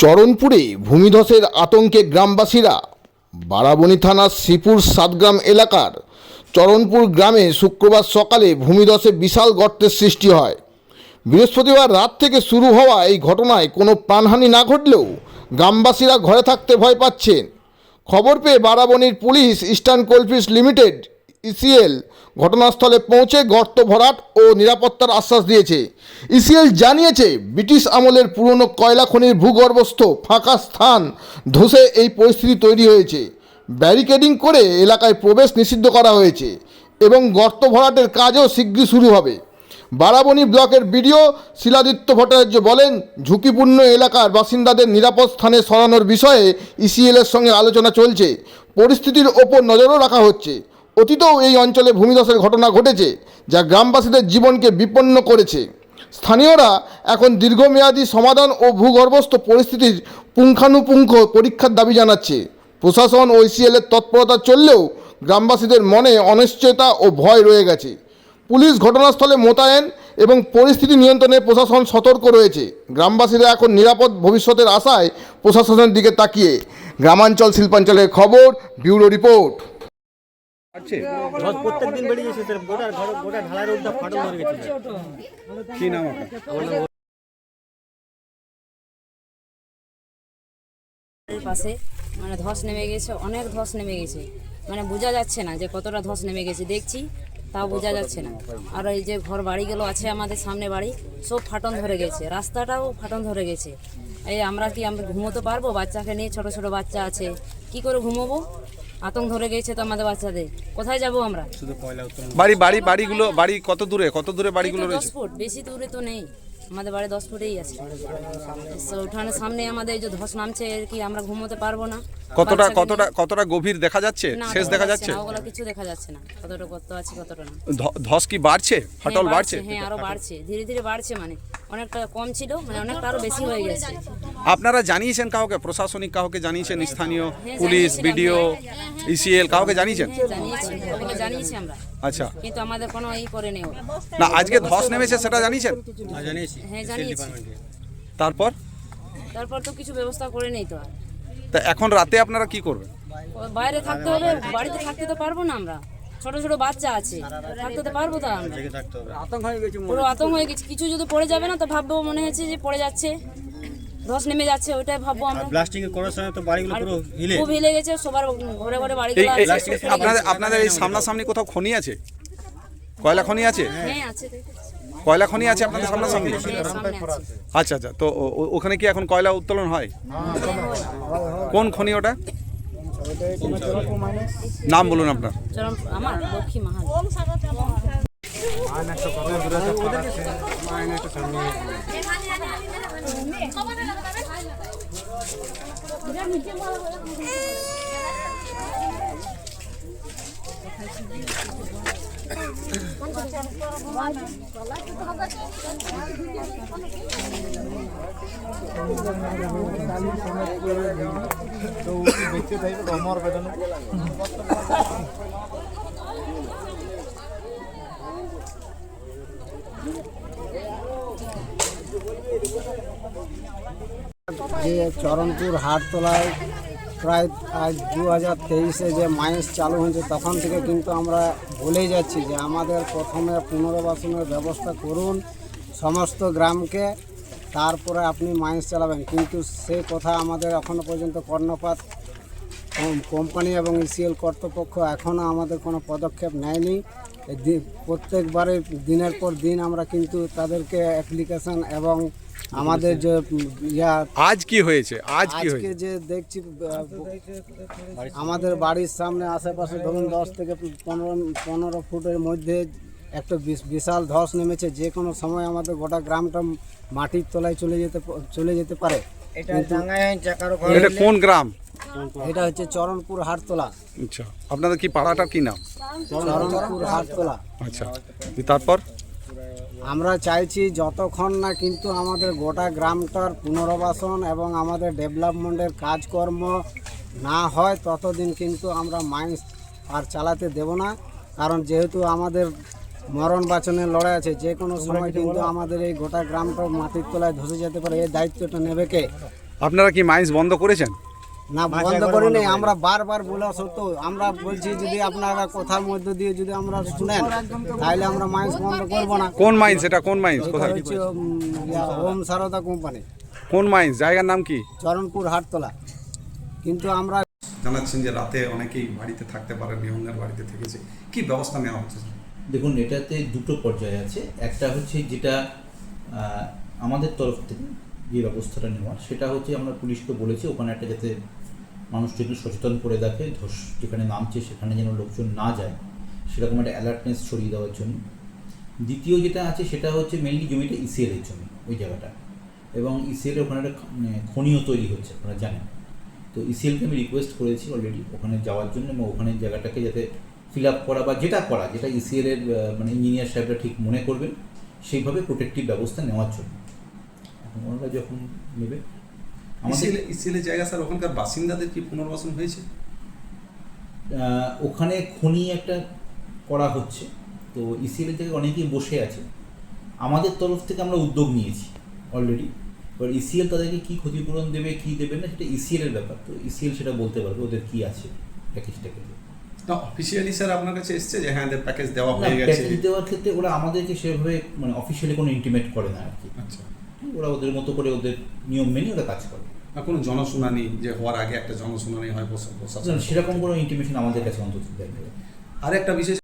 চরণপুরে ভূমিধসের আতঙ্কে গ্রামবাসীরা, বারাবণী থানার শ্রীপুর সাতগ্রাম এলাকার চরণপুর গ্রামে শুক্রবার সকালে ভূমিধসে বিশাল গর্তের সৃষ্টি হয়। বৃহস্পতিবার রাত থেকে শুরু হওয়া এই ঘটনায় কোনো প্রাণহানি না ঘটলেও গ্রামবাসীরা ঘরে থাকতে ভয় পাচ্ছেন। খবর পেয়ে বারাবণীর police eastern coalfields limited ECL ঘটনাস্থলে পৌঁছে গর্ত ভরাট ও নিরাপত্তার আশ্বাস দিয়েছে। ইসিএল জানিয়েছে, ব্রিটিশ আমলের পুরনো কয়লা খনির ভূগর্ভস্থ ফাঁকা স্থান ধসে এই পরিস্থিতি তৈরি হয়েছে। ব্যারিকেডিং করে এলাকায় প্রবেশ নিষিদ্ধ করা হয়েছে এবং গর্ত ভরাটের কাজও শীঘ্রই শুরু হবে। বারাবণী ব্লকের বিডিও শিলাদিত্য ভট্টাচার্য বলেন, ঝুঁকিপূর্ণ এলাকার বাসিন্দাদের নিরাপদ স্থানে সরানোর বিষয়ে ইসিএলের সঙ্গে আলোচনা চলছে। পরিস্থিতির ওপর নজরও রাখা হচ্ছে। অতীতেও এই অঞ্চলে ভূমিধসের ঘটনা ঘটেছে, যা গ্রামবাসীদের জীবনকে বিপন্ন করেছে। স্থানীয়রা এখন দীর্ঘমেয়াদী সমাধান ও ভূগর্ভস্থ পরিস্থিতির পুঙ্খানুপুঙ্খ পরীক্ষার দাবি জানাচ্ছে। প্রশাসন ও ইসিএলের তৎপরতা চললেও গ্রামবাসীদের মনে অনিশ্চয়তা ও ভয় রয়ে গেছে। পুলিশ ঘটনাস্থলে মোতায়েন এবং পরিস্থিতি নিয়ন্ত্রণে প্রশাসন সতর্ক রয়েছে। গ্রামবাসীরা এখন নিরাপদ ভবিষ্যতের আশায় প্রশাসনের দিকে তাকিয়ে। গ্রামাঞ্চল শিল্পাঞ্চলের খবর, ব্যুরো রিপোর্ট। প্রত্যেক দিন বেড়ে গেছে স্যার গোটা ঘর গোটা ঢালাই রোডটা ফাটল ধরে গেছে। কি নাম আপনার পাশে মানে ধস নেমে গেছে অনেক ধস নেমে গেছে। মানে বোঝা যাচ্ছে না যে কতটা ধস নেমে গেছে। দেখছি তাও বোঝা যাচ্ছে না। আর এই যে ঘর বাড়িগুলো আছে আমাদের সামনে বাড়ি সব ফাটন ধরে গেছে। রাস্তাটাও ফাটন ধরে গেছে। এই আমরা কি আমরা ঘুমোতে পারব? বাচ্চাকে নিয়ে ছোট ছোট বাচ্চা আছে। কি করে ঘুমোবো? আতঙ্ক ধরে গেছে তো আমাদের বাচ্চাদের। কোথায় যাব আমরা? বাড়ি বাড়ি বাড়িগুলো বাড়ি কত দূরে? কত দূরে বাড়িগুলো তো দশ রয়েছে? ফুট বেশি দূরে তো নেই। আমাদের বাড়ি দশ ফুটেই আছে। তো ওখানে সামনে আমাদের এই যে ধস নামছে এর কি আমরা ঘুমোতে পারব না? কতটা কতটা কতটা গভীর দেখা যাচ্ছে? না, শেষ দেখা যাচ্ছে না ওগুলো কিছু দেখা যাচ্ছে না। কতটা কত আছে কতটা না। ধ- ধস কি বাড়ছে? ফাটল হ্যাঁ, বাড়ছে? হ্যাঁ আরও বাড়ছে। ধীরে ধীরে বাড়ছে মানে। অনেকটা কম ছিল মানে অনেকটা আরও বেশি হয়ে গেছে। আপনারা জানিয়েছেন কাউকে? প্রশাসনিক কাউকে জানিয়েছেন? স্থানীয় হ্যাঁ, পুলিশ বিডিও ইসিএল কাউকে জানিয়েছেন? হ্যাঁ জানিয়েছি আমরা। আচ্ছা। কিন্তু আমাদের কোনো ই করে নেই না আজকে ধস নেমেছে সেটা জানিয়েছেন? হ্যাঁ জানিয়েছি। তারপর? তারপর তো কিছু ব্যবস্থা করে নেই তো আর। তা এখন রাতে আপনারা কি করবেন? বাইরে থাকতে হবে বাড়িতে থাকতে তো পারব না আমরা। ছোট ছোট বাচ্চা আছে। থাকতে তো পারব তো আতঙ্ক হয়ে গেছে পুরো আতঙ্ক হয়ে গেছে। কিছু যদি পড়ে যাবে না তো ভাববো মনে হচ্ছে যে পড়ে যাচ্ছে। ধস নেমে যাচ্ছে ওইটাই ভাববো আমরা। ব্লাস্টিং করার সময় তো বাড়িগুলো পুরো হিলে। খুব হিলে গেছে সবার ঘরে ঘরে বাড়িগুলো আছে। আপনাদের আপনাদের এই সামনাসামনি কোথাও খনি আছে? কয়লা খনি আছে? হ্যাঁ আছে। কয়লা খনি আছে আপনাদের সামনাসামনি? হ্যাঁ, আচ্ছা আচ্ছা। তো ও- ও- ওখানে কি এখন কয়লা উত্তোলন হয়। কোন খনি ওটা? নাম বলুন আপনার। আমার লক্ষ্মী মাহাল। চরণপুর হাটতলায় প্রায় আজ দু হাজার তেইশে যে মাইন্স চালু হয়েছে, তখন থেকে কিন্তু আমরা বলেই যাচ্ছি যে আমাদের প্রথমে পুনর্বাসনের ব্যবস্থা করুন সমস্ত গ্রামকে, তারপরে আপনি মাইন্স চালাবেন। কিন্তু সেই কথা আমাদের এখনও পর্যন্ত কর্ণপাত কোম্পানি এবং ইসিএল কর্তৃপক্ষ এখনও আমাদের কোনো পদক্ষেপ নেয়নি। প্রত্যেকবারে দিনের পর দিন আমরা কিন্তু তাদেরকে অ্যাপ্লিকেশন এবং আমাদের যে ইয়া আজ কি হয়েছে? আজ কি আজকে হয়েছে? যে দেখছি আমাদের বাড়ির সামনে আশেপাশে ধরুন দশ থেকে পনেরো পনেরো ফুটের মধ্যে একটা বিশ- বিশাল ধস নেমেছে যে কোনো সময় আমাদের গোটা গ্রামটা মাটির তলায় চলে যেতে চলে যেতে পারে। এটা কোন গ্রাম? এটা হচ্ছে চরণপুর হাটতলা। আচ্ছা আপনাদের কি পাড়াটার কি নাম? চরণপুর হাটতলা। আচ্ছা তারপর? আমরা চাইছি যতক্ষণ না কিন্তু আমাদের গোটা গ্রামটার পুনর্বাসন এবং আমাদের ডেভেলপমেন্টের কাজকর্ম না হয় ততদিন কিন্তু আমরা মাইন্স আর চালাতে দেব না। কারণ যেহেতু আমাদের মরণ বাঁচনের লড়াই আছে যে কোনো সময় কিন্তু আমাদের এই গোটা গ্রামটা মাটির তলায় ধসে যেতে পারে এই দায়িত্বটা নেবে কে? আপনারা কি মাইন্স বন্ধ করেছেন? না বন্ধ করে নেই আমরা বারবার বলা সত্ত্বেও আমরা বলছি যদি আপনারা কথার মধ্যে দিয়ে যদি আমরা শুনেন তাহলে আমরা মাইন্স বন্ধ করব না। কোন মাইন্স? এটা কোন মাইন্স? কোথায়? হচ্ছে ওম সারদা কোম্পানি। কোন মাইন্স? জায়গার নাম কি? চরণপুর হাটতলা। কিন্তু আমরা জানাচ্ছেন যে রাতে অনেকেই বাড়িতে থাকতে পারেন নিহঙ্গার বাড়িতে থেকেছে। কি ব্যবস্থা নেওয়া হচ্ছে দেখুন, এটাতে দুটো পর্যায়ে আছে। একটা হচ্ছে যেটা আমাদের তরফ থেকে যে ব্যবস্থাটা নেওয়া, সেটা হচ্ছে আমরা পুলিশকে বলেছি, ওখানে একটা যাতে মানুষকে একটু সচেতন করে দেখে, ধস, যেখানে নামছে, সেখানে যেন লোকজন না যায়, সেরকম একটা অ্যালার্টনেস ছড়িয়ে দেওয়ার জন্য। দ্বিতীয় যেটা আছে, সেটা হচ্ছে মেনলি জমিটা ইসিএল এর জমি, ওই জায়গাটা। এবং ইসিএল এর ওখানে একটা মানে খনিও তৈরি হচ্ছে, আপনারা জানেন। তো ইসিএলকে আমি রিকোয়েস্ট করেছি অলরেডি ওখানে যাওয়ার জন্য, এবং ওখানে জায়গাটাকে যাতে ফিল আপ করা বা যেটা করা যেটা ইসিএল এর মানে ইঞ্জিনিয়ার সাহেবরা ঠিক মনে করবেন সেইভাবে প্রোটেক্টিভ ব্যবস্থা নেওয়ার জন্য। এখন ওনারা যখন নেবে আমাদের ইসিএলের জায়গা স্যার ওখানকার বাসিন্দাদের কি পুনর্বাসন হয়েছে? ওখানে খনি একটা করা হচ্ছে তো ইসিএলের জায়গায় অনেকেই বসে আছে। আমাদের তরফ থেকে আমরা উদ্যোগ নিয়েছি অলরেডি এবার ইসিএল তাদেরকে কী ক্ষতিপূরণ দেবে কী দেবে না সেটা ইসিএলের ব্যাপার। তো ইসিএল সেটা বলতে পারবে ওদের কী আছে প্যাকেজ ট্যাকেজ না অফিসিয়ালি স্যার আপনার কাছে এসছে যে হ্যাঁ এদের প্যাকেজ দেওয়া হয়ে গেছে। প্যাকেজ দেওয়ার ক্ষেত্রে ওরা আমাদেরকে সেভাবে মানে অফিসিয়ালি কোনো ইন্টিমেট করে না আর কি। আচ্ছা। ওরা ওদের মতো করে ওদের নিয়ম মেনে ওরা কাজ করে। না কোনো জনশুনানি যে হওয়ার আগে একটা জনশুনানি হয় সেরকম কোনো ইন্টিমেশন আমাদের কাছে অন্তত দেয়নি। আর একটা বিশেষ